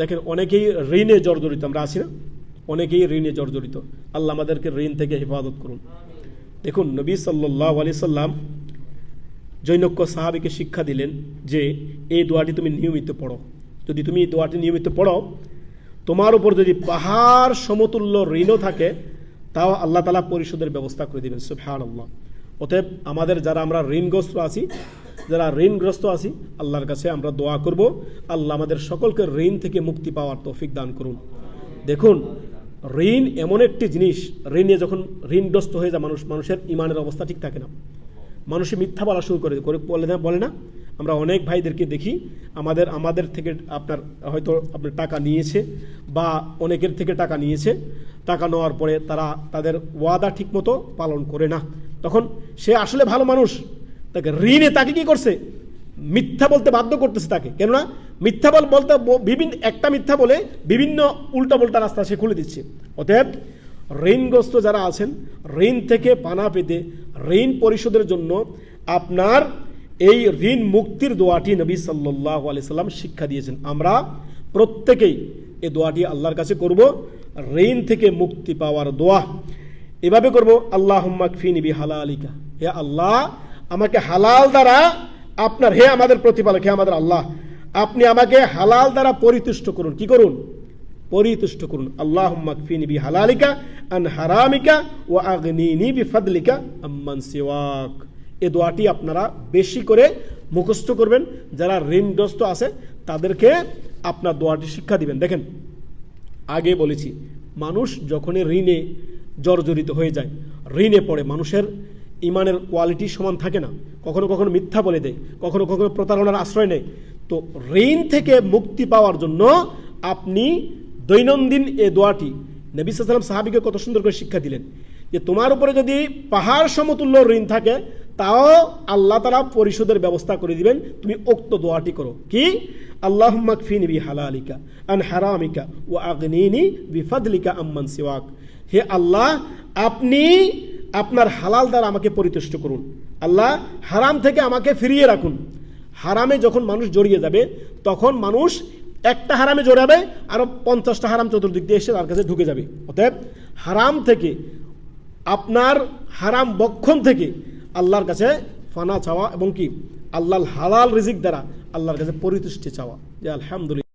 দেখেন, অনেকেই ঋণে জর্জরিত, আমরা আছি না? অনেকেই ঋণে জর্জরিত। আল্লাহ আমাদেরকে ঋণ থেকে হেফাজত করুন। দেখুন, নবী সাল্লাহ আলি সাল্লাম জৈনক্য সাহাবিকে শিক্ষা দিলেন যে, এই দোয়াটি তুমি নিয়মিত পড়ো। যদি তুমি এই দোয়াটি নিয়মিত পড়ো, তোমার উপর যদি পাহাড় সমতুল্য ঋণও থাকে, তাও আল্লাহ তালা পরিশোধের ব্যবস্থা করে দেবেন। সুফহান আল্লাহ অতএব আমাদের যারা আমরা ঋণগ্রস্ত আছি যারা ঋণগ্রস্ত আছি, আল্লাহর কাছে আমরা দোয়া করব। আল্লাহ আমাদের সকলকে ঋণ থেকে মুক্তি পাওয়ার তৌফিক দান করুন। দেখুন, ঋণ এমন একটি জিনিস, ঋণে যখন ঋণগ্রস্ত হয়ে যায় মানুষ, মানুষের ইমানের অবস্থা ঠিক থাকে না। মানুষে মিথ্যা বলা শুরু করে করে বলে না বলে না। আমরা অনেক ভাইদেরকে দেখি, আমাদের আমাদের থেকে আপনার হয়তো আপনার টাকা নিয়েছে বা অনেকের থেকে টাকা নিয়েছে। টাকা নেওয়ার পরে তারা তাদের ওয়াদা ঠিকমতো পালন করে না। তখন সে আসলে ভালো মানুষ। তাকে ঋণে তাকে কি করছে? মিথ্যা বলতে বাধ্য করতেছে তাকে। কেননা মিথ্যা বল বলতে বিভিন্ন, একটা মিথ্যা বলে বিভিন্ন উল্টা পাল্টা রাস্তা সে খুলে দিচ্ছে। অতএব ঋণগ্রস্ত যারা আছেন, ঋণ থেকে পানা পেতে, ঋণ পরিশোধের জন্য আপনার এই ঋণ মুক্তির দোয়াটি নবী সাল্লাহ আলি সাল্লাম শিক্ষা দিয়েছেন। আমরা প্রত্যেকেই এই দোয়াটি আল্লাহর কাছে করব। ঋণ থেকে মুক্তি পাওয়ার দোয়া। এভাবে করব আল্লাহ ফিনিবি হালালিকা হে আল্লাহ আমাকে হালাল দ্বারা আপনার, হে আমাদের প্রতিপালক, হে আমাদের আল্লাহ, আপনি আমাকে হালাল দ্বারা পরিতুষ্ট করুন। কি করুন? পরিতুষ্ট করুন। আল্লাহ বি হালালিকা আন হারামিকা ও ফাদলিকা আম্মান সিওয়াক। এ দোয়াটি আপনারা বেশি করে মুখস্থ করবেন। যারা ঋণগ্রস্ত আছে, তাদেরকে আপনার দোয়াটি শিক্ষা দিবেন। দেখেন, আগে বলেছি, মানুষ যখনই ঋণে জর্জরিত হয়ে যায়, ঋণে পড়ে, মানুষের ইমানের কোয়ালিটি সমান থাকে না। কখনো কখনো মিথ্যা বলে দেয়, কখনো কখনো প্রতারণার আশ্রয় নেয়। তো ঋণ থেকে মুক্তি পাওয়ার জন্য আপনি দৈনন্দিন এ দোয়াটি নবী সাল্লাম সাহাবিকে কত সুন্দর করে শিক্ষা দিলেন যে তোমার উপরে যদি পাহাড় সমতুল্য ঋণ থাকে, তাও আল্লাহ তারা পরিশোধের ব্যবস্থা করে দিবেন। তুমি উক্ত দোয়াটি করো। কি? আল্লাহ মাকফিনি বি হালালিকা, আন হারামিকা ও আগনিনি বিফাদলিকা আম্মান সিওয়াক। হে আল্লাহ, আপনি আপনার হালাল দ্বারা আমাকে পরিতুষ্ট করুন। আল্লাহ হারাম থেকে আমাকে ফিরিয়ে রাখুন। হারামে যখন মানুষ জড়িয়ে যাবে, তখন মানুষ একটা হারামে জড়াবে আরও পঞ্চাশটা হারাম চতুর্দিক দিয়ে এসে তার কাছে ঢুকে যাবে। অতএব হারাম থেকে, আপনার হারাম বক্ষণ থেকে আল্লাহর কাছে ফানা চাওয়া এবং কি? আল্লাহর হালাল রিজিক দ্বারা আল্লাহর কাছে পরিতুষ্টি চাওয়া। যে আলহামদুলিল্লাহ।